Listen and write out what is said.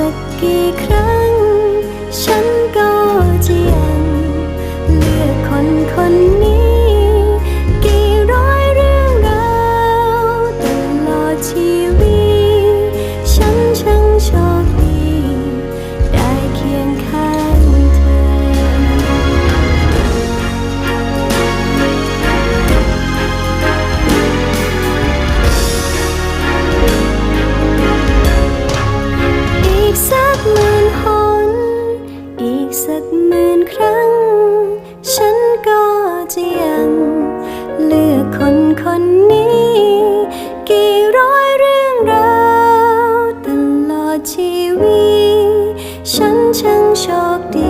สักกี่ครั้ง ฉันก็จะยังเลือกคนคนนี้ กี่ร้อยเรื่องราวตลอดชีวิต ฉันช่างโชคดี หมื่นครั้ง ฉันก็จะยัง เลือกคนคนนี้ กี่ร้อยเรื่องราวตลอดชีวิต ฉันช่างโชคดี